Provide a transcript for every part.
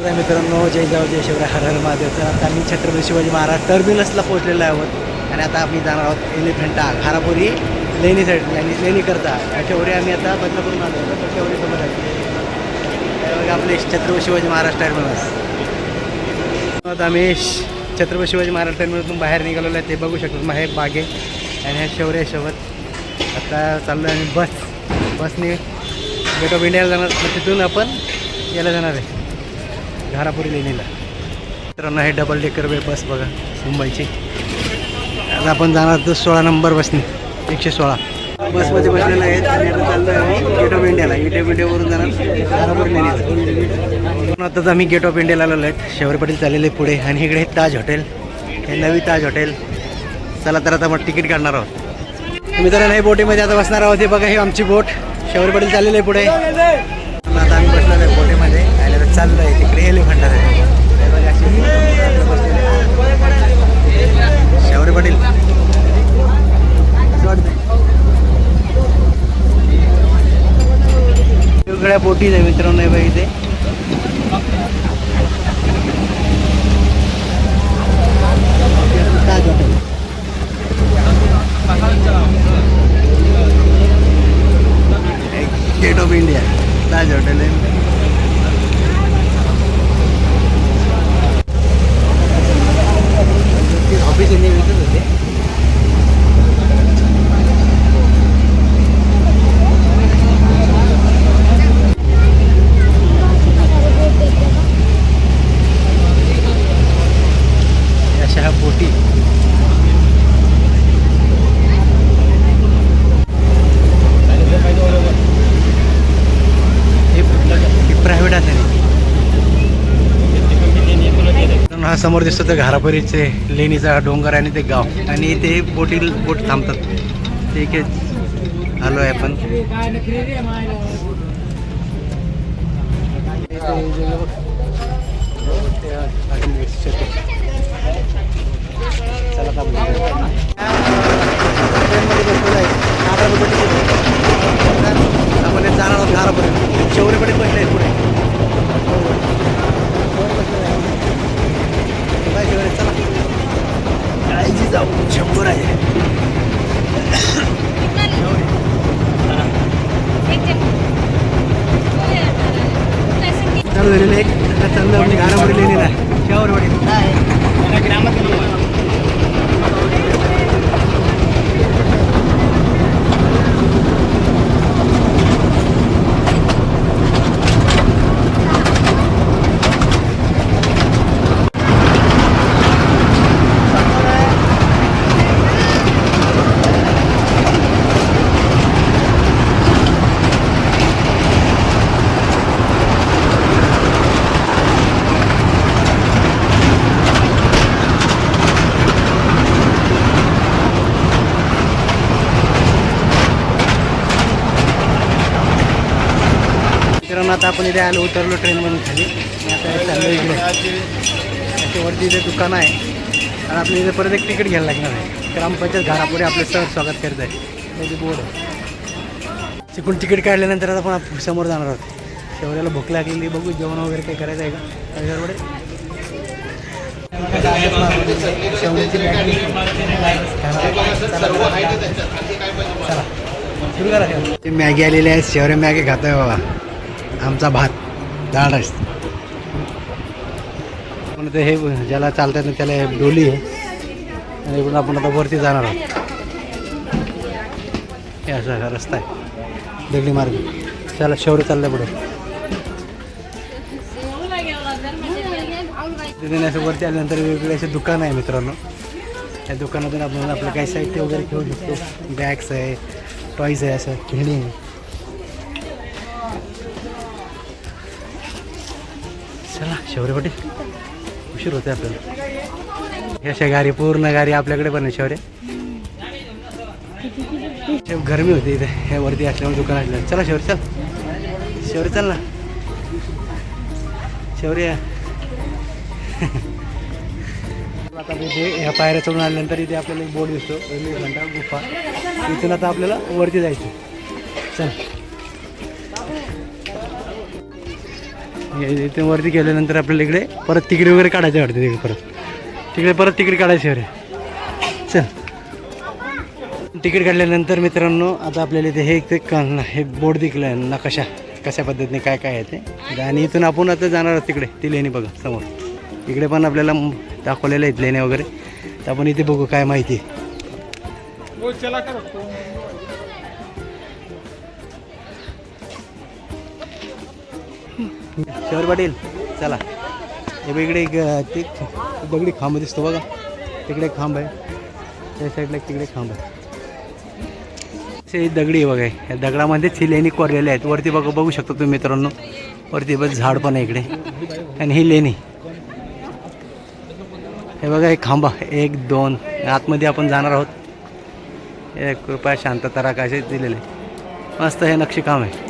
मित्रांनो जय जाऊ जय शिवराय हर हर महादेव. तर आता आम्ही छत्रपती शिवाजी महाराज टर्मिनसला पोहोचलेलो आहोत. आणि आता आम्ही जाणार आहोत एलिफंटा घारापुरी लेणी साईड लेणी लेणी करता. त्याच्यावरी आम्ही आता बदलापूरून आलो होतो त्याच्यावरी सोबत आहे आपले छत्रपती शिवाजी महाराज टर्मिनस. आता आम्ही श- छत्रपती शिवाजी महाराज टर्मिनसतून बाहेर निघालेलो आहे. ते बघू शकतो मग हे बागे. आणि ह्या शौर्य सोबत आता चाललो आहे आम्ही बस. बसने गेट ऑफ इंडियाला जाणार. तिथून आपण याला जाणार आहे. घारापुरी लेणीला मित्रांनो हे डबल डेकर वे बस बघा मुंबईची. आता आपण जाणार तर सोळा नंबर बसने एकशे सोळा. बसमध्ये बसलेलं आहे आणि चाललो आहे गेट ऑफ इंडियाला गेट ऑफ इंडियावरून जाणार घारापुरी लेणीला आम्ही गेट ऑफ इंडियाला आलेलो आहेत शेवरे पाटील चाललेले पुढे आणि इकडे ताज हॉटेल हे नवी ताज हॉटेल चला तर आता मग तिकीट काढणार आहोत. मित्रांनो हे बोटीमध्ये आता बसणार आहोत. हे बघा हे आमची बोट. शेवरे पाटील चाललेले आहे पुढे. आता आम्ही बसणार आहे बोटीमध्ये. आणि चाललो आहे तिकडे एलिफंटा आहे. आहे. शेवरे पाटील. वेगवेगळ्या बोटीज आहे मित्रांनो नाही बघा इथे. Taj hotel gate of India Taj hotel आहे. ऑफिस इंडिया विकत होते अशा ह्या बोटी हे प्रायव्हेट आहे हा समोर दिसतं ते घारापरीचे लेणीचा डोंगर आणि ते गाव. आणि ते बोटी बोट थांबतात. ठीक आहे आलो आहे आपण. चला आहे. आपण जाणार आहोत घारापर्यंत. शेवरीकडे बसले पुढे वर बसलेलं आहे. काय शेवरे चला काळजी जाऊ शंभर आहे चालू झालेलं एक आता चाललं म्हणजे घरामध्ये लिहिलेला आहे शेवरवाडी मित्रांनो आता आपण इथे आलो उतरलो ट्रेनमधून खाली. आता चाललो इकडे. त्याच्या इथे दुकान आहे. आणि आपण इथे परत एक तिकीट घ्यायला लागणार आहे. ग्रामपंचायत घरापुढे आपले सर स्वागत करत आहे. त्याची बोर्ड तिकडून तिकीट काढल्यानंतर आता आपण समोर जाणार आहोत. शेवऱ्याला भूक लागलेली बघू जेवण वगैरे काही करायचं आहे का? त्याच्याकडे मॅगी चला. सुरू करा. ते मॅगी आलेली आहे. शेवऱ्या मॅगी खातोय बाबा. आमचा भात डाळ राईस. पण ते हे ज्याला चालतात ना त्याला हे डोली आहे. आणि इकडून आपण आता वरती जाणार आहोत. हे असा रस्ता आहे. दगडी मार्ग. त्याला शेवरे चाललं पुढे. तिथे असं वरती आल्यानंतर वेगवेगळे असे दुकान आहे मित्रांनो. त्या दुकानातून आपण आपलं काही साहित्य वगैरे घेऊ शकतो. बॅग्स आहे टॉईज आहे असं खेळणी आहे. शौर्य पाटील. उशीर होते आपल्याला. हे अशा गाडी पूर्ण गाडी आपल्याकडे पण आहे शौर्य. गरमी होती इथे. हे वरती असल्यामुळे दुकान असल्या चला शौर्य चल. शौर्य चल ना. शौर्य. आता इथे ह्या पायऱ्या चढून आल्यानंतर इथे आपल्याला एक बोर्ड दिसतो. घंटा गुफा. इथून आता आपल्याला वरती जायचं. चल. इथे वरती गेल्यानंतर आपल्याला इकडे परत तिकडे वगैरे काढायचे वाटते तिकडे परत. तिकडे परत तिकडे काढायचे अरे चल. तिकीट काढल्यानंतर मित्रांनो आता आपल्याला इथे हे एक ते क- हे बोर्ड दिखलं आहे नकाशा. कशा पद्धतीने काय काय आहे ते. आणि इथून आपण आता जाणार आहोत तिकडे ती लेणी बघा समोर. इकडे पण आपल्याला दाखवलेलं आहेत लेण्या वगैरे. तर आपण इथे बघू काय माहिती हो, शहर पाटील चला. हे वेगळे इकडे एक ते दगडी खांब दिसतो बघा. तिकडे खांब आहे. त्या साईडला एक तिकडे खांब आहे. असे दगडी आहे बघा या दगडामध्येच ही लेणी कोरलेल्या आहेत. वरती बघा बघू शकता तुम्ही मित्रांनो. वरती बस झाड पण आहे इकडे. आणि ही लेणी. हे बघा एक खांबा. एक दोन. आतमध्ये आपण जाणार आहोत. एक कृपया शांतता राखा असे दिलेले. मस्त हे नक्षीकाम आहे.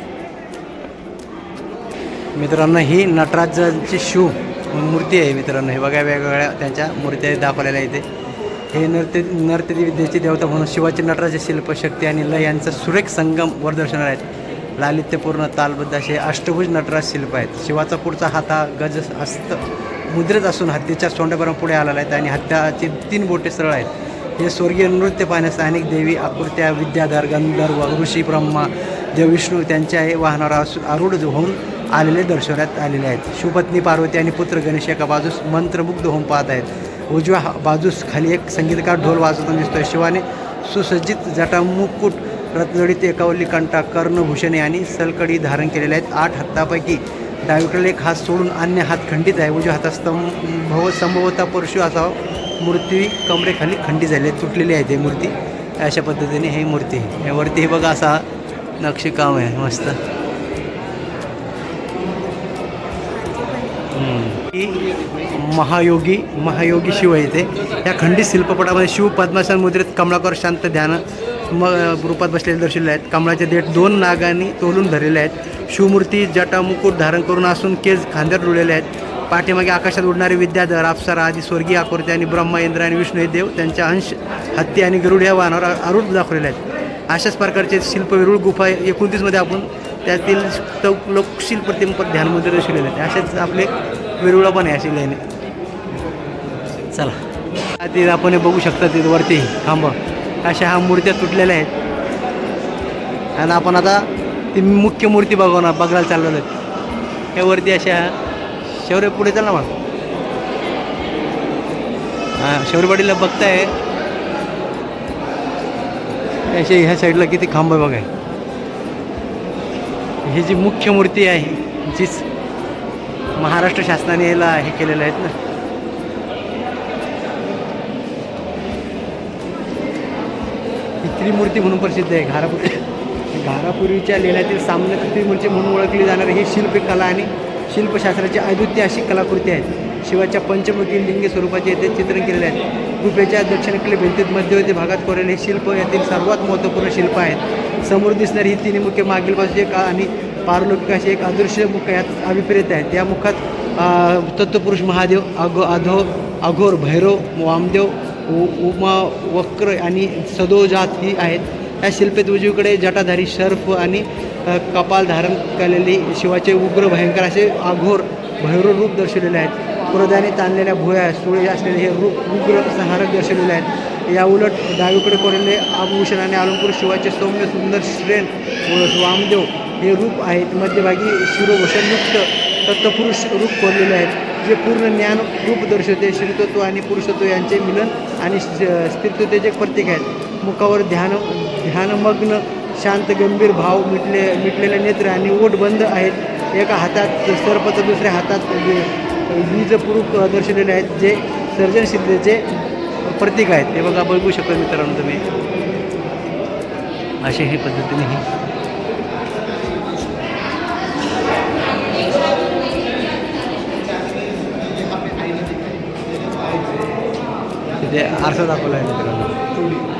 मित्रांनो ही नटराजांची शिव मूर्ती आहे मित्रांनो. हे बघा वेगवेगळ्या त्यांच्या मूर्त्या दाखवलेल्या इथे. हे नृत्य नर्तकी विद्येची देवता म्हणून शिवाची नटराज शिल्पशक्ती आणि लय यांचा सुरेख संगम वरदर्शनार आहेत. लालित्यपूर्ण तालबद्ध असे अष्टभुज नटराज शिल्प आहेत. शिवाचा पुढचा हात हा गज हस्त मुद्रेत असून हत्तीच्या सोंड्यापर्यंत पुढे आलेला आहेत आणि हत्याची तीन बोटे सरळ आहेत. हे स्वर्गीय नृत्य पाहण्यास अनेक देवी आकृत्या विद्याधर गंधर्व ऋषी ब्रह्मा देव विष्णू त्यांच्या हे वाहनावर असू- आरूढ होऊन आलेले दर्शवण्यात आलेले आहेत. शिवपत्नी पार्वती आणि पुत्र गणेश एका बाजूस मंत्रमुग्ध होऊन पाहत आहेत. उजव्या हा- बाजूस खाली एक संगीतकार ढोल वाजवताना दिसतोय. शिवाने सुसज्जित जटा मुकुट रत्नजडित एकावली कंटा कर्णभूषणे आणि सलकडी धारण केलेले आहेत. आठ हातापैकी डावीकडे एक हात सोडून अन्य हात खंडित आहे. उजव्या हातात स्तंभ संभवता परशु असा मूर्ती कमरेखाली खंडित झाली आहे तुटलेली आहे ते मूर्ती. अशा पद्धतीने ही मूर्ती आहे. वरती हे बघा असा नक्षीकाम आहे. मस्त. ही महायोगी महायोगी शिव आहे या खंडित शिल्पपटामध्ये शिव पद्मासन मुद्रेत कमळाकर शांत ध्यान म रूपात बसलेले दर्शवले आहेत. कमळाचे देठ दोन नागांनी तोलून धरलेले आहेत. शिवमूर्ती जटा मुकुट धारण करून असून केस खांद्यावर रुळलेले आहेत. पाठीमागे आकाशात उडणारे विद्याधर अप्सरा आदी स्वर्गीय आकृती आणि ब्रह्मा इंद्र आणि विष्णू हे देव त्यांच्या अंश हत्ती आणि गरुड या वाहनावर आरूढ दाखवलेले आहेत. अशाच प्रकारचे शिल्प विरुळ गुफा एकोणतीसमध्ये आपण त्यातील तो लोकशील प्रतिम ध्यानमंदिर दर्शवलेले जाते असेच आपले वेरुळा पण आहे अशी लेणे चला. ते आपण हे बघू शकता तिथे वरती. खांब अशा ह्या मूर्त्या तुटलेल्या आहेत. आणि आपण आता ती मुख्य मूर्ती बघवणार बघायला चाललेलो आहेत हे वरती अशा शौर्य पुढे चल ना मग. हां शौर्यवाडीला बघताय. असे ह्या साईडला किती खांब बघाय ही जी मुख्य मूर्ती आहे जीच महाराष्ट्र शासनाने याला हे केलेलं आहेत ना. ही त्रिमूर्ती म्हणून प्रसिद्ध आहे घारापुरी. घारापुरीच्या लेण्यातील सामान्य त्रिमूर्ती म्हणून ओळखली जाणारी ही शिल्पकला आणि शिल्पशास्त्राची अद्वितीय अशी कलाकृती आहेत शिवाच्या पंचमुखी लिंग स्वरूपाचे येथे चित्रण केलेले आहेत गुफेच्या दक्षिणेकडील भिंतीत मध्यवर्ती भागात कोरलेले शिल्प यातील सर्वात महत्त्वपूर्ण शिल्प आहेत. समोर दिसणारी ही तिन्ही मुखे मागील बाजूचे एक आणि पारलौकिक असे एक अदृश्य मुख यात अभिप्रेत आहेत या मुखात तत्वपुरुष महादेव अघो अधो अघोर भैरव वामदेव उ- उमा वक्र आणि सदोजात ही आहेत. या शिल्पेत उजवीकडे जटाधारी शर्फ आणि कपाल धारण केलेली शिवाचे उग्र भयंकर असे अघोर भैरव रूप दर्शवलेले आहेत. पुरोधाने ताणलेल्या भुया सुळे असलेले हे रूप उग्र संहारक दर्शवलेले आहेत. या उलट डावीकडे कोरलेले आभूषण आणि अलंकृत शिवाचे सौम्य सुंदर श्रेण वामदेव हे रूप आहेत. मध्यभागी शिरोभूषणयुक्त तत्पुरुष रूप कोरलेले आहेत. जे पूर्ण ज्ञान रूप दर्शवते. श्रीतत्व आणि पुरुषत्व यांचे मिलन आणि स- स्थिरत्वतेचे प्रतीक आहेत. मुखावर ध्यान ध्यानमग्न शांत गंभीर भाव मिटले मिटलेले नेत्र आणि ओट बंद आहेत. एका हातात सर्पचं दुसऱ्या हातात वीज पुरुष दर्शवलेले आहेत जे सर्जनशीलतेचे प्रतीक आहेत. ते बघा बघू शकता मित्रांनो तुम्ही. असे हे पद्धतीने ही तिथे आरसा दाखवला आहे मित्रांनो.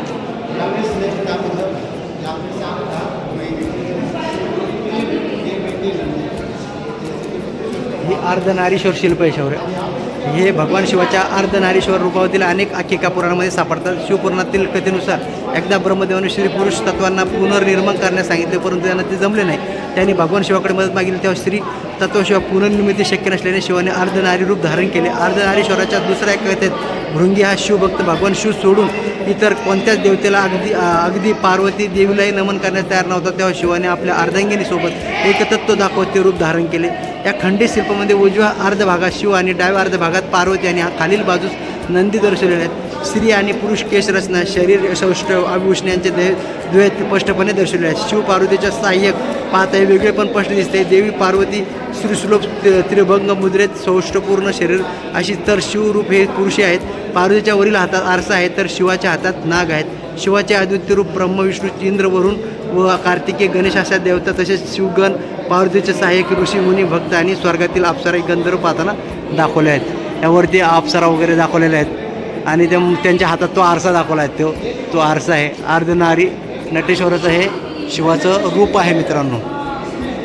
अर्धनारीश्वर शिल्प आहे हे भगवान शिवाच्या अर्धनारीश्वर रूपावरील अनेक आख्यायिका पुराणामध्ये सापडतात. शिवपुराणातील कथेनुसार एकदा ब्रह्मदेवाने श्री पुरुष तत्वांना पुनर्निर्माण करण्यास सांगितले परंतु त्यांना ते जमले नाही. त्यांनी भगवान शिवाकडे मदत मागितली तेव्हा श्री तत्वशिवा पुनर्निर्मिती शक्य नसल्याने शिवाने अर्धनारी रूप धारण केले. अर्धनारीश्वराच्या दुसऱ्या कथेत भृंगी हा शिवभक्त भगवान शिव सोडून इतर कोणत्याच देवतेला अगदी अगदी पार्वती देवीलाही नमन करण्यास तयार नव्हता. तेव्हा शिवाने आपल्या अर्धांगिनीसोबत एकतत्व दाखवत ते रूप धारण केले. या खंडित शिल्पामध्ये उजव्या अर्ध भागात शिव आणि डाव्या अर्ध भागात पार्वती आणि हा खालील बाजूस नंदी दर्शवलेले आहेत. स्त्री आणि पुरुष केश रचना शरीर सौष्ठव आभूषण यांचे दे द्वैत स्पष्टपणे दर्शवले आहेत शिव पार्वतीच्या सहाय्यक पाहता वेगळे पण स्पष्ट दिसते. देवी पार्वती श्रीसुलभ त्रिभंग मुद्रेत सौष्ठपूर्ण शरीर अशी तर शिवरूप हे पुरुषे आहेत. पार्वतीच्या वरील हातात आरसा आहे तर शिवाच्या हातात नाग आहेत. शिवाचे अद्वितीय रूप ब्रह्मविष्णू इंद्रवरून व कार्तिके गणेश अशा देवता तसेच शिवगण पार्वतीचे सहाय्यक ऋषी मुनी भक्त आणि स्वर्गातील अप्सरा गंधर्व पाहताना दाखवले आहेत. यावरती अप्सरा वगैरे दाखवलेल्या आहेत. आणि त्या त्यांच्या हातात तो आरसा दाखवला आहे. तो तो आरसा आहे. अर्धनारी नटेश्वराचं हे शिवाचं रूप आहे मित्रांनो.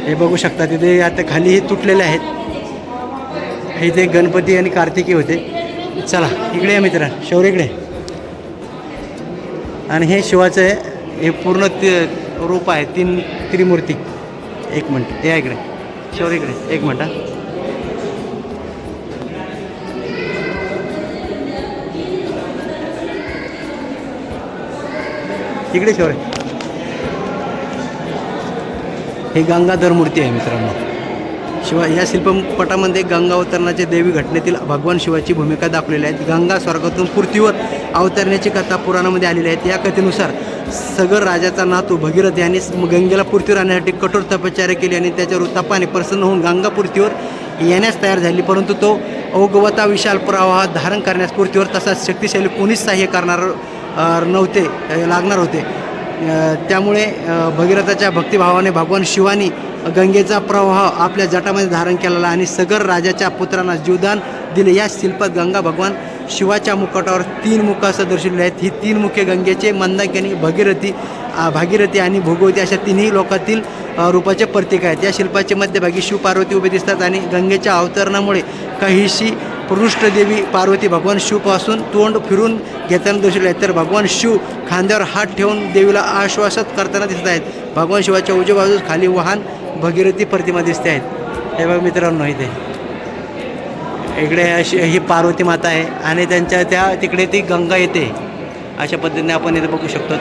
हे बघू शकता तिथे आता खाली हे तुटलेले आहेत. हे इथे गणपती आणि कार्तिकी होते. चला इकडे या मित्र शौर इकडे. आणि हे शिवाचं आहे हे पूर्ण ति रूप आहे तीन त्रिमूर्ती. एक मिनिट या इकडे. शौर्य इकडे एक मिनिट तिकडे इकडे हे गंगाधर मूर्ती आहे मित्रांनो. शिवा या शिल्पपटामध्ये गंगा अवतरणाच्या देवी घटनेतील भगवान शिवाची भूमिका दाखवलेली आहे गंगा स्वर्गातून पृथ्वीवर अवतरण्याची कथा पुराणामध्ये आलेली आहे. या कथेनुसार सगर राजाचा नातू भगीरथ यांनी गंगेला पृथ्वीवर आणण्यासाठी कठोर तपश्चर्या केली आणि त्याच्यावर तपाने प्रसन्न होऊन गंगा पृथ्वीवर येण्यास तयार झाली. परंतु तो अवगवता विशाल प्रवाह धारण करण्यास पृथ्वीवर तसाच शक्तिशाली कोणीच सहाय्य करणार नव्हते लागणार होते. त्यामुळे भगीरथाच्या भक्तिभावाने भगवान शिवानी गंगेचा प्रवाह आपल्या जटामध्ये धारण केलेला आणि सगर राजाच्या पुत्रांना जीवदान दिले. या शिल्पात गंगा भगवान शिवाच्या मुकटावर तीन मुख असं दर्शवले आहेत. ही तीन मुखे गंगेचे मंदाकिनी भगीरथी भागीरथी आणि भोगवती अशा तिन्ही लोकातील रूपाचे प्रतीक आहेत. या शिल्पाचे मध्यभागी शिवपार्वती उभे दिसतात आणि गंगेच्या अवतरणामुळे काहीशी पृष्ठदेवी पार्वती भगवान शिवपासून तोंड फिरून घेताना दर्शवले आहेत. तर भगवान शिव खांद्यावर हात ठेवून देवीला आश्वासत करताना दिसत आहेत. भगवान शिवाच्या उजव्या बाजूस खाली वाहन भगीरथी प्रतिमा दिसते आहेत. हे बघ मित्रांनो इथे. इकडे अशी ही पार्वती माता आहे आणि त्यांच्या त्या तिकडे ती गंगा येते. अशा पद्धतीने आपण इथे बघू शकतो.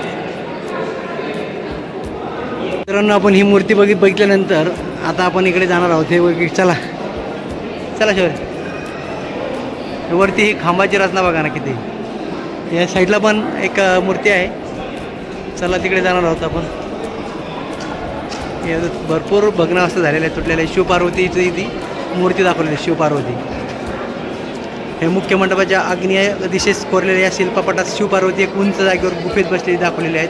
मित्रांनो आपण ही मूर्ती बघित बघितल्यानंतर आता आपण इकडे जाणार आहोत. हे बघ चला. चला शौर्य वरती ही खांबाची रचना बघा ना किती. या साईडला पण एक मूर्ती आहे. चला तिकडे जाणार आहोत आपण. भरपूर भग्न असं झालेलं आहे तुटलेलं आहे शिवपार्वतीची ती मूर्ती दाखवलेली आहे शिवपार्वती. हे मुख्य मंडपाच्या आग्नेय दिशेस कोरलेल्या या शिल्पपटात शिवपार्वती एक उंच जागेवर गुफेत बसलेली दाखवलेली आहेत.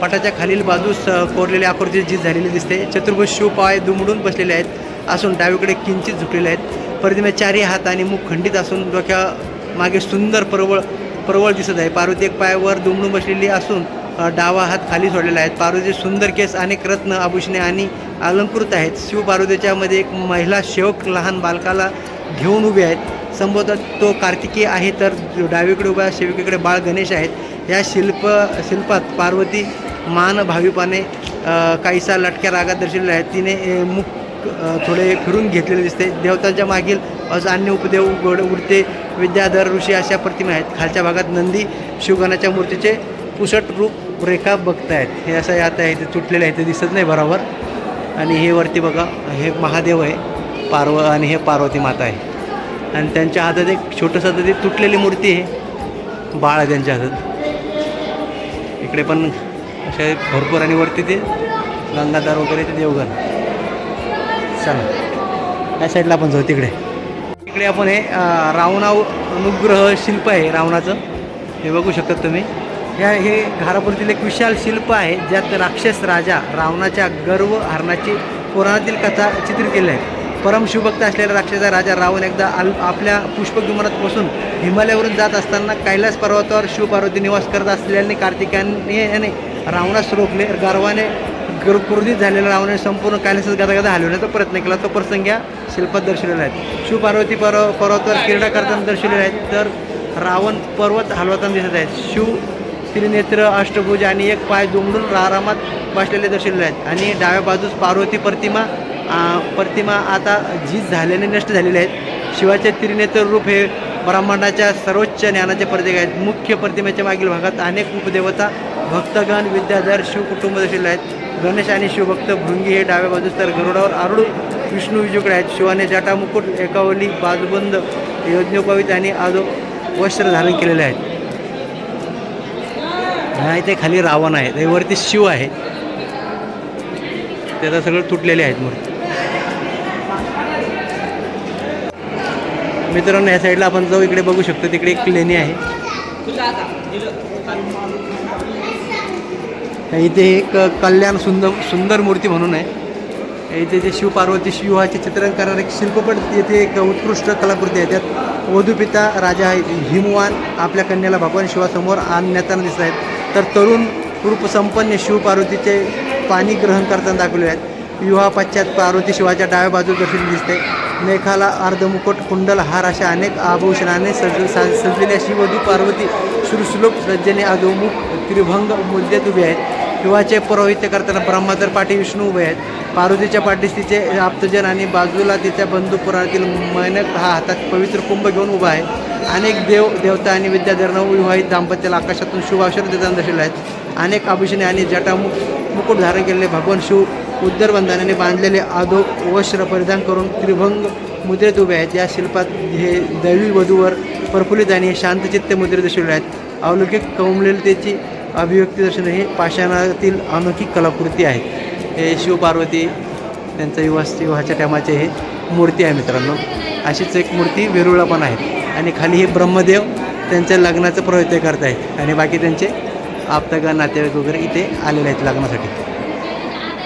पटाच्या खालील बाजूस कोरलेल्या आकृती जी झालेली दिसते चतुर्भुज शिवपाय दुमडून बसलेले आहेत. असून डावीकडे किंचित झुकलेले आहेत. प्रतिमे चारही हात आणि मुख खंडित असून डोक्या मागे सुंदर परवळ परवळ दिसत आहे. पार्वती एक पायावर दुमडून बसलेली असून डावा हात खाली सोडलेला आहे. पार्वतीचे सुंदर केस अनेक रत्न आभूषणे आणि अलंकृत आहेत. शिव पार्वतीच्यामध्ये एक महिला शेवक लहान बालकाला घेऊन उभे आहेत. संबोधत तो कार्तिकीय आहे तर डावीकडे उभ्या शेवकीकडे बाळ गणेश आहेत. या शिल्प शिल्पात पार्वती मान भावीपाने काहीसा लटक्या रागात दर्शवलेल्या आहेत. तिने मुख थोडे फिरून घेतलेले दिसते. देवतांच्या मागील असं अन्य उपदेव गोड उडते. विद्याधर ऋषी अशा प्रतिमा आहेत. खालच्या भागात नंदी शिवगणाच्या मूर्तीचे पुसट रूप रेखा बघतायत. हे असं आता आहे ते तुटलेलं आहे. ते दिसत नाही बरोबर. आणि हे वरती बघा हे महादेव आहे. पार्व आणि हे पार्वती माता आहे. आणि त्यांच्या हातात एक छोटंसं ते तुटलेली मूर्ती आहे. बाळ आहे त्यांच्या हातात. इकडे पण असे भरपूर आणि वरती ते गंगाधार वगैरे ते देवगण. चला. या साईडला आपण जाऊ तिकडे. इकडे आपण हे रावणाव अनुग्रह शिल्प आहे रावणाचं. हे बघू शकता तुम्ही. ह्या हे घारापुरतील एक विशाल शिल्प आहे ज्यात राक्षस राजा रावणाच्या गर्व हरणाची पुराणातील कथा चित्रित केली आहे. परमशिवभक्त असलेला राक्षसा राजा रावण एकदा आल आपल्या पुष्पविमानात बसून हिमालयावरून जात असताना कैलास पर्वतावर शिवपार्वती निवास करत असलेल्याने कार्तिकाने याने रावणास रोखले. गर्वाने क्रू झालेला झालेल्या रावणाने संपूर्ण कायनेसच गदागदा हलवण्याचा प्रयत्न केला. तो प्रसंग या शिल्पात दर्शवलेला आहे. शिव पार्वती पर्व पर्वतावर क्रीडा करताना दर्शवलेले आहेत. तर रावण पर्वत हलवताना दिसत आहेत. शिव त्रिनेत्र अष्टभुज आणि एक पाय दुमडून आरामात बसलेले दर्शवलेले आहेत. आणि डाव्या बाजूस पार्वती प्रतिमा प्रतिमा आता झीज झाल्याने नष्ट झालेले आहेत. शिवाचे त्रिनेत्र रूप हे ब्रह्मांडाच्या सर्वोच्च ज्ञानाचे प्रतीक आहेत. मुख्य प्रतिमेच्या मागील भागात अनेक उपदेवता भक्तगण विद्याधर शिव कुटुंब दर्शवले आहेत. गणेश आणि शिवभक्त भृंगी हे डाव्या बाजूस तर गरुडावर आरुड विष्णू विजूकडे आहेत. शिवाने जटा मुकुट एकावली बाजबंद योजनोपवित आणि आदो वस्त्र धारण केलेले आहेत. हा इथे खाली रावण आहे. ते वरती शिव आहे. त्याचा सगळं तुटलेले आहेत मूर्ती. मित्रांनो या साईडला आपण जाऊ. इकडे बघू शकतो तिकडे एक लेणी आहे. इथे एक कल्याण सुंदर सुंदर मूर्ती म्हणून आहे. इथे जे शिवपार्वती शिवाचे चित्रण करणारे एक शिल्पपट येथे एक उत्कृष्ट कलाकृती आहे. त्यात वधूपिता राजा हिमवान आपल्या कन्याला भगवान शिवासमोर आणण्याताना दिसत आहेत. तर तरुण रूपसंपन्न शिवपार्वतीचे पाणी ग्रहण करताना दाखवले आहेत. विवाह पश्चात पार्वती शिवाच्या डाव्या बाजू दर्शनी दिसते. मेघाला अर्धमुकुट कुंडल हार अशा अनेक आभूषणाने सज सजलेल्या शिवधू पार्वती श्रुश्लोक सज्जने अधोमुख त्रिभंग मुद्देत उभे आहेत. शिवाचे पौरोहित्य करताना ब्रह्मातर पाठी विष्णू उभे आहेत. पार्वतीच्या पाठीस तिचे आप्तजन आणि बाजूला तिच्या बंधू पुराणातील मैनक हा हातात पवित्र कुंभ घेऊन उभा आहे. अनेक देव देवता आणि विद्याधरण विवाहित दाम्पत्याला आकाशातून शुभाक्षर देताना दर्शवले आहेत. अनेक आभूषणे आणि जटामुख मुकुट धारण केलेले भगवान शिव उदरबंधनाने बांधलेले आधो वस्त्र परिधान करून त्रिभंग मुद्रेत उभे आहेत. या शिल्पात हे दैवी वधूवर प्रफुल्लित आणि शांतचित्त मुद्रे दर्शवले आहेत. अवलौकिक कौमलतेची अभिव्यक्ती दर्शन हे पाषाणातील अनोखी कलाकृती आहे. हे शिवपार्वती त्यांचं युवा विवाहाच्या टायमाचे हे मूर्ती आहे मित्रांनो. अशीच एक मूर्ती वेरुळा पण आहे. आणि खाली हे ब्रह्मदेव त्यांच्या लग्नाचं प्रयत्न करत आहेत. आणि बाकी त्यांचे आप्तगण नातेवाईक वगैरे इथे आलेले आहेत लग्नासाठी.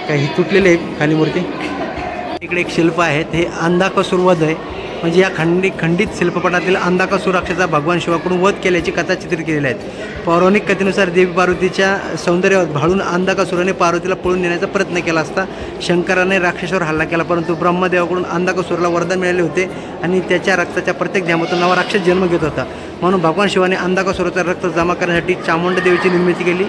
काही तुटलेले आहे खाली मूर्ती. इकडे एक शिल्प आहे हे अंधाकसूरवध आहे. म्हणजे या खंडित खंडित शिल्पपटातील अंधाकासूर भगवान शिवाकडून वध केल्याची कथा चित्रित केलेल्या आहेत. पौराणिक कथेनुसार देवी पार्वतीच्या सौंदर्यावर भाळून अंधाकासुराने पार्वतीला पळून नेण्याचा प्रयत्न केला असता शंकराने राक्षसावर हल्ला केला परंतु ब्रह्मदेवाकडून अंधाकासुराला वरदान मिळाले होते आणि त्याच्या रक्ताच्या प्रत्येक ध्यामातून नवा राक्षस जन्म घेत होता. म्हणून भगवान शिवाने अंधाकासुराचा रक्त जमा करण्यासाठी चामुंड देवीची निर्मिती केली.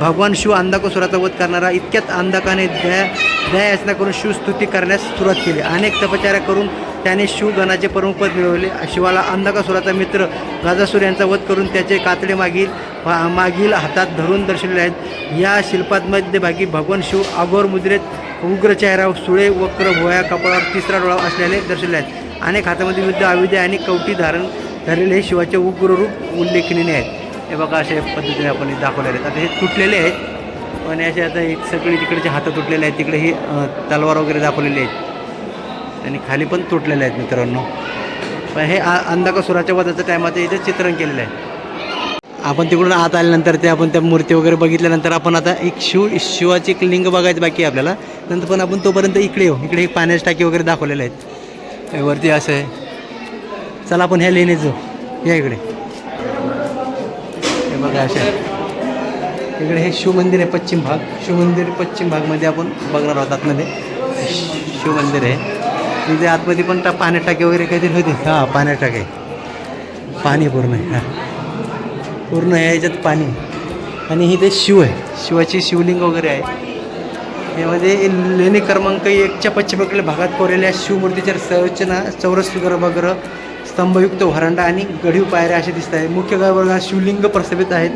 भगवान शिव अंधाकासुराचा वध करणारा इतक्यात अंधकाने दया दया याचना करून शिवस्तुती करण्यास सुरुवात केली. अनेक तपचार्या करून त्याने शिवगणाचे प्रमुखपद मिळवले. शिवाला अंधकासुराचा मित्र गाजासूर यांचा वध करून त्याचे कातडे मागील मागील हातात धरून दर्शवले आहेत. या शिल्पात मध्यभागी भगवान शिव अघोर मुद्रेत उग्र चेहरा सुळे वक्र भोया कपाळावर तिसरा डोळा असलेले दर्शवले आहेत. अनेक हातामध्ये विविध आयुधे आणि कवटी धारण धरलेले हे शिवाचे उग्र रूप उल्लेखनीय आहेत. हे बघा अशा पद्धतीने आपण दाखवलेले आहेत. आता हे तुटलेले आहेत पण असे आता एक सगळे तिकडचे हातं तुटलेले आहेत. तिकडे ही तलवार वगैरे दाखवलेले आहेत. आणि खाली पण तुटलेले आहेत मित्रांनो. पण हे आ- अंधकासुराच्या वधाचं टायमाचं इथे चित्रण केलेलं आहे. आपण तिकडून आत आल्यानंतर ते आपण त्या मूर्ती वगैरे बघितल्यानंतर आपण आता एक शिव शिवाची एक लिंग बघायचं बाकी आहे आपल्याला. नंतर पण आपण तोपर्यंत इकडे येऊ. इकडे एक पाण्याची टाकी वगैरे दाखवलेले आहेत. वरती असं आहे. चला आपण ह्या लेणीत जाऊ. या इकडे. हे बघा अशा इकडे हे शिवमंदिर आहे पश्चिम भाग. शिवमंदिर पश्चिम भागमध्ये आपण बघणार आहोत आतमध्ये. शिवमंदिर आहे. तिथे आतमध्ये पण टा पाण्यात टाके वगैरे काहीतरी होते. हां पाण्यात टाके. पाणी पूर्ण आहे हां. पूर्ण आहे याच्यात पाणी. आणि इथे शिव आहे. शिवाची शिवलिंग वगैरे आहे. यामध्ये म्हणजे लेणी क्रमांक एकच्या पश्चिमेकडील भागात कोरलेल्या शिवमूर्तीच्या संरचना चौरस गर्भगृह स्तंभयुक्त व्हरांडा आणि गढीव पायऱ्या असे दिसत आहे मुख्य गर्भगृहात शिवलिंग प्रस्थापित आहेत.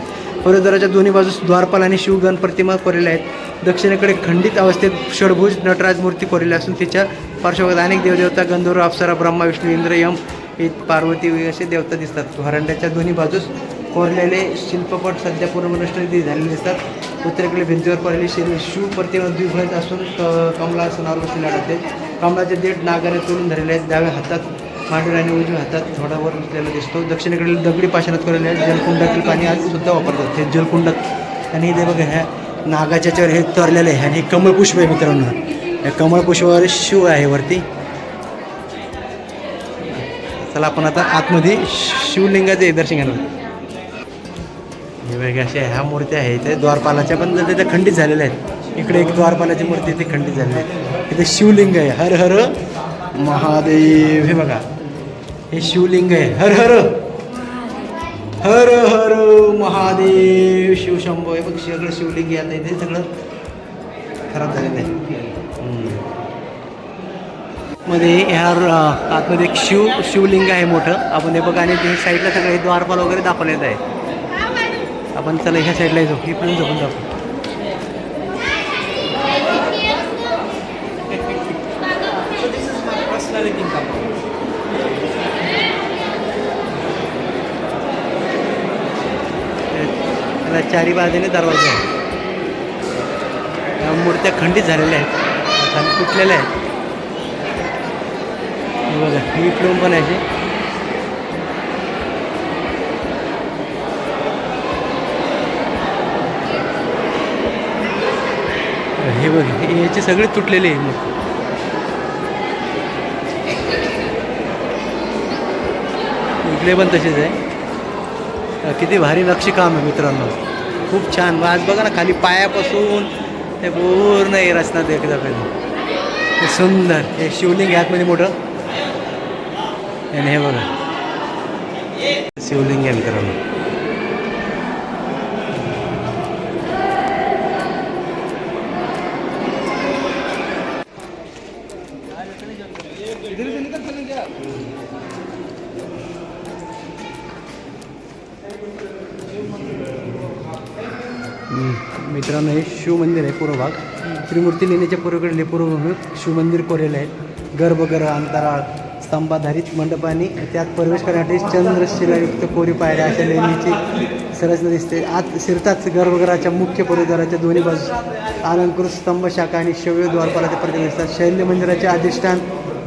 परिसराच्या दोन्ही बाजूस द्वारपाल आणि शिवगण प्रतिमा कोरलेल्या आहेत. दक्षिणेकडे खंडित अवस्थेत षडभुज नटराज मूर्ती कोरलेल्या असून तिच्या पार्श्वभागात अनेक देवदेवता गंधर्व अप्सरा ब्रह्मा विष्णू इंद्र यम हे पार्वती असे देवता दिसतात. व्हरांड्याच्या दोन्ही बाजूस कोरलेले शिल्पपट सध्या पूर्ण झालेले दिसतात. उत्तरेकडे भिंतीवर पडलेली शिव शिव प्रतिमा द्विभुज असून क- कमला सणावर बसलेले आढळते. कमलाचे देठ नागाने तोडून धरलेले आहेत. डाव्या हातात मांडूर आणि उजव्या हातात थोडावर उचलेला दिसतो. दक्षिणेकडील दगडी पाषाणात कोरलेले आहेत. जलकुंडातील पाणी आज सुद्धा वापरतात. ते जलकुंडात आणि इथे बघा ह्या नागाच्याच्यावर हे तरलेलं आहे. आणि हे कमळपुष्प आहे मित्रांनो. या कमळपुष्पावर शिव आहे वरती. चला आपण आता आतमध्ये शिवलिंगाचे दर्शन घेणार हे वेगळ्या अशा ह्या मूर्त्या आहेत. ते द्वारपालाच्या पण त्या खंडित झालेल्या आहेत. इकडे एक द्वारपालाची मूर्ती ते खंडित झालेली आहे. इथे शिवलिंग आहे. हर हर महादेव. हे बघा. हे शिवलिंग आहे. हर हर हर हर महादेव शिवशंभो हे बघ सगळं शिवलिंग आता इथे सगळं खराब झालेलं आहे. मध्ये ह्या आतमध्ये एक शिव शिवलिंग आहे मोठं. आपण हे बघा आणि ते साईडला सगळं हे द्वारपाल वगैरे दाखवलेलं आहे. आपण चला ह्या साईडला येतो हे पण झोपून दाखवू. त्याला चारी बाजूने दरवाजा आहे. या मूर्त्या खंडित झालेल्या आहेत. खाली तुटलेल्या आहेत. हे बघा ही इकडून पण आहे. हे बघ हे- याचे सगळे तुटलेले आहे मूर्ती. इकडे पण तसेच आहे. किती भारी नक्षीकाम आहे मित्रांनो. खूप छान. आज बघा ना खाली पायापासून ते पूर्ण हे रचना देखील ते सुंदर. हे शिवलिंग आहे म्हणजे आतमध्ये मोठं. आणि हे बघा. शिवलिंग आहे मित्रांनो. पूर्व भाग त्रिमूर्ती लेण्याच्या पूर्वेकडे पूर्व शिवमंदिर कोरलेलं आहे. गर्भगृह अंतराळ स्तंभाधारित मंडपाने त्यात प्रवेश करण्यासाठी चंद्रशिलायुक्त कोरी पायऱ्या अशा लेणीची संरचना दिसते. आत शिरताच गर्भगृहाच्या मुख्य परिद्वाराच्या दोन्ही बाजूस अलंकृत स्तंभ शाखा आणि शव्य द्वारपालाचे प्रतिमा दिसतात. शैल्य मंदिराचे अधिष्ठान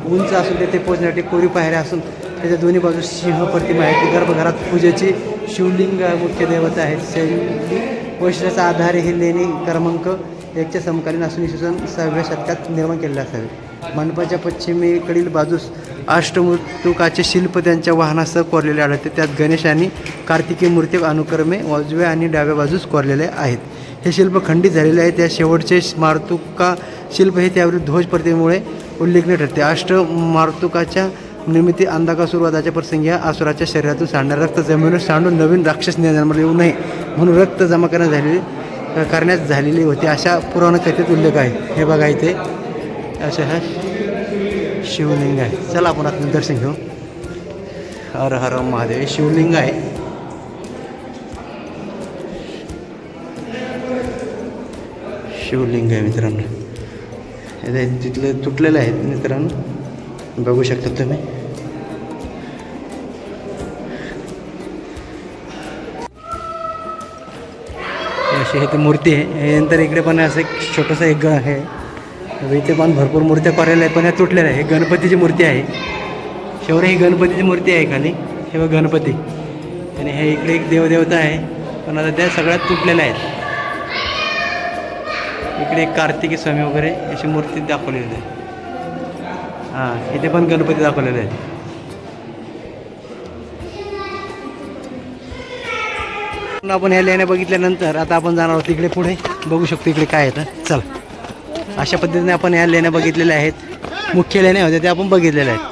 उंच असून तेथे पोहोचण्यासाठी कोरी पायऱ्या असून त्याच्या दोन्ही बाजूस सिंह प्रतिमा आहे. गर्भघरात पूजेची शिवलिंग मुख्य देवता आहेत. शैली वैशिष्ट्याचा आधार हे लेणी क्रमांक एकच्या समकालीन असून इसवी सन सहाव्या शतकात निर्माण केलेले असावे. मंडपाच्या पश्चिमेकडील बाजूस अष्टमृतुकाचे शिल्प त्यांच्या वाहनासह कोरलेले आढळते. त्यात गणेश आणि कार्तिकी मूर्ती अनुक्रमे वाजव्या आणि डाव्या बाजूस कोरलेले आहेत. हे शिल्प खंडित झालेले आहे त्या शेवटचे मार्तुका शिल्प हे त्यावरील ध्वज प्रतिमेमुळे उल्लेखनीय ठरते. अष्ट मार्तुकाच्या निर्मिती अंधकासुरवादाच्या प्रसंगी या असुराच्या शरीरातून सांडणार रक्त जमिनीवर सांडून नवीन राक्षस निर्माण येऊ नये म्हणून रक्त जमा करण्यात झालेली करण्यात झालेली होती. अशा पुराण कथेत उल्लेख आहे. हे बघा इथे. अशा हा शिवलिंग आहे. चला आपण आता दर्शन घेऊ. हर हर महादेव शिवलिंग आहे. शिवलिंग आहे मित्रांनो. तिथलं तिथले आहे मित्रांनो बघू शकता तुम्ही. अशी हे ते मूर्ती आहे. हे नंतर इकडे पण असं एक छोटंसं एक ग आहे. इथे पण भरपूर मूर्त्या कोरलेल्या आहेत पण या तुटलेल्या आहे हे गणपतीची मूर्ती आहे. शेवटी ही गणपतीची मूर्ती आहे खाली. हे बघ गणपती. आणि हे इकडे एक देवदेवता आहे. पण आता त्या सगळ्यात तुटलेल्या आहेत. इकडे एक कार्तिकी स्वामी वगैरे अशी मूर्ती दाखवलेली आहे. हां इथे पण गणपती दाखवलेले आहेत. आपण ह्या लेण्या बघितल्यानंतर आता आपण जाणार आहोत इकडे पुढे. बघू शकतो इकडे काय येतं चल. अशा पद्धतीने आपण ह्या लेण्या बघितलेल्या आहेत. मुख्य लेण्या होत्या त्या आपण बघितलेल्या आहेत.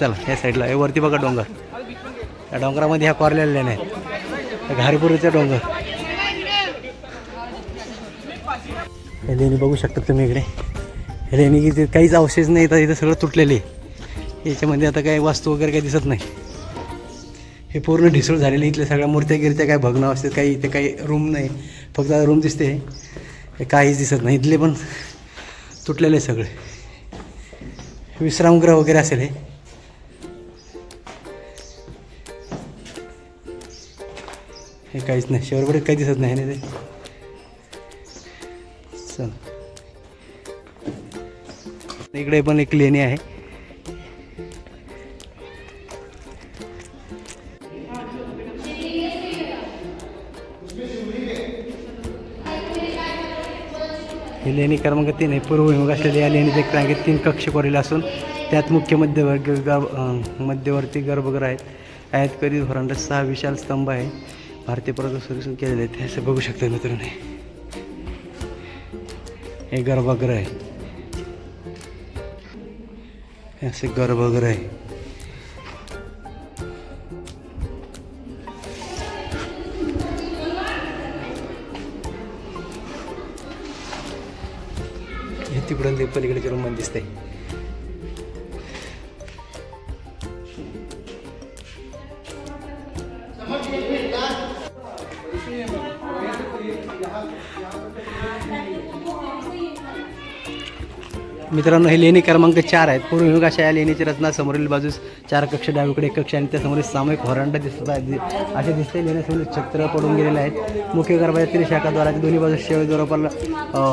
चला ह्या साईडला हे वरती बघा डोंगर. त्या डोंगरामध्ये ह्या कोरलेल्या लेण्या आहेत. त्या घारीपुरीचा डोंगर. हे लेणी बघू शकता तुम्ही इकडे. हे लेणी इथे काहीच अवशेष नाही तर इथं सगळं तुटलेले आहे. याच्यामध्ये आता काही वास्तू वगैरे काही दिसत नाही. हे पूर्ण ढिसूळ झालेले इथल्या सगळ्या मूर्त्या गिरत्या काय भग्न असतात काही इथे काही रूम नाही. फक्त रूम दिसते. हे काहीच दिसत नाही. इथले पण तुटलेले आहे सगळे. विश्रामगृह वगैरे असेल हे. हे काहीच नाही. शेवटकडे काही दिसत नाही ना ते चल. इकडे पण एक लेणी आहे. लेणी क्रमांक तीन आहे. पूर्व विभाग असलेल्या या लेणी एक रांगेत तीन कक्ष कोरलेले असून त्यात मुख्य मध्यवर्ग गर्भ मध्यवर्ती गर्भगृह आहेत. आयात करीत धोरण सहा विशाल स्तंभ आहे. भारतीय पर्वत सुरू केलेले आहेत असं बघू शकता मित्रांनो हे गर्भगृह आहे. हे असे गर्भगृह आहे तिकडून ते पलीकडे रूममध्ये मित्रांनो हे लेणी क्रमांक चार आहेत. पूर्वयुग अशा या लेणीची रचना समोरील बाजूस चार कक्ष डावीकडे एक कक्ष आणि त्यासमोर सामूहिक होरांडा दिसत आहेत असे दिसते लेण्यासमोर छत्र पडून गेलेले आहेत. मुख्य गर्भाच्या त्रिशाखा द्वाराच्या दोन्ही बाजूस शेवटी द्वारापाला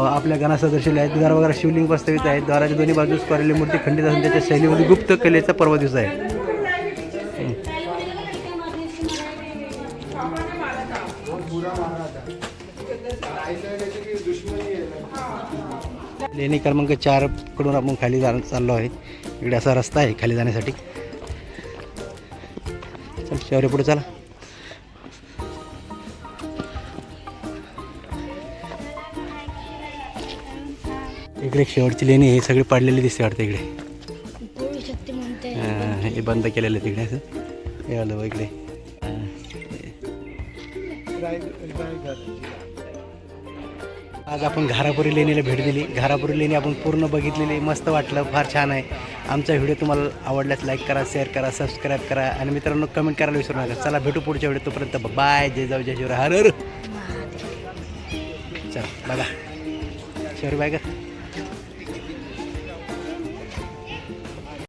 आपल्या गणासह दर्शवले आहेत. गर्भगृहात शिवलिंग प्रस्तावित आहेत द्वाराच्या दोन्ही बाजूस कोरलेली मूर्ती खंडित असून त्याच्या शैलीमध्ये गुप्त कलेचा पर्व दिवस आहे. लेणी क्रमांक चारकडून आपण खाली जा चाललो आहे. इकडे असा रस्ता आहे खाली जाण्यासाठी. चल शहरे पुढे चला. इकडे शेवटची लेणी हे सगळी पडलेली दिसते वाटतं इकडे. हे बंद केलेलं आहे तिकडे असं. हे आलं इकडे. आज आपण घारापुरी लेणीला भेट दिली. घारापुरी लेणी आपण पूर्ण बघितलेली मस्त वाटलं फार छान आहे. आमचा व्हिडिओ तुम्हाला आवडल्यास लाईक करा शेअर करा सबस्क्राईब करा आणि मित्रांनो कमेंट करायला विसरू नका. चला भेटू पुढच्या व्हिडिओ तोपर्यंत. बाय जय जाऊ जय शिवराय. हर चल बघा. शिवरी बाय का